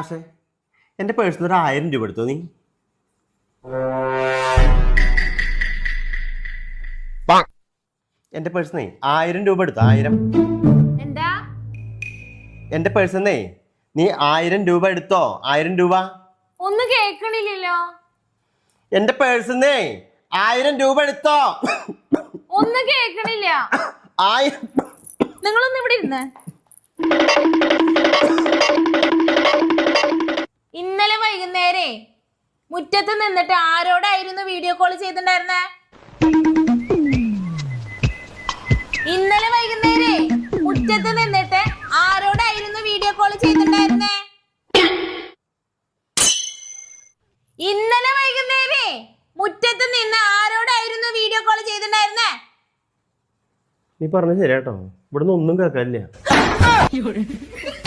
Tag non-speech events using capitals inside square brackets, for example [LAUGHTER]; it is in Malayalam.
ആശേ എന്റെ പേഴ്സിൽ ഒരു ആയിരം രൂപ എടുത്തു നീ? എന്റെ പേഴ്സിന്നേ ആയിരം രൂപ എടുത്തു? ആയിരം. എന്താ? എന്റെ പേഴ്സിന്നേ നീ ആയിരം രൂപ എടുത്തോ? ആയിരം രൂപ. ഒന്നും കേക്കണില്ലല്ലോ എന്റെ പേഴ്സിന്നേ ആയിരം രൂപ എടുത്തോ? ഒന്നും കേക്കണില്ല ആയിരം. നിങ്ങളൊന്നും ഇവിടെ ഇരുന്ന്. മുറ്റത്ത് നിന്നിട്ട് ആരോടായിരുന്നു വീഡിയോ കോൾ ചെയ്തിട്ടുണ്ടായിരുന്നേ? ഇന്നലെ വൈകുന്നേരേ മുറ്റത്ത് നിന്നിട്ട് ആരോടായിരുന്നു വീഡിയോ കോൾ ചെയ്തിട്ടുണ്ടായിരുന്നേ? ഇന്നലെ വൈകുന്നേരേ മുറ്റത്ത് നിന്ന് ആരോടായിരുന്നു വീഡിയോ കോൾ ചെയ്തിട്ടുണ്ടായിരുന്നേ? നീ പറഞ്ഞ ശരിയാട്ടോ. ഇവിടുന്ന് ഒന്നും കേൾക്കാനില്ല. [LAUGHS]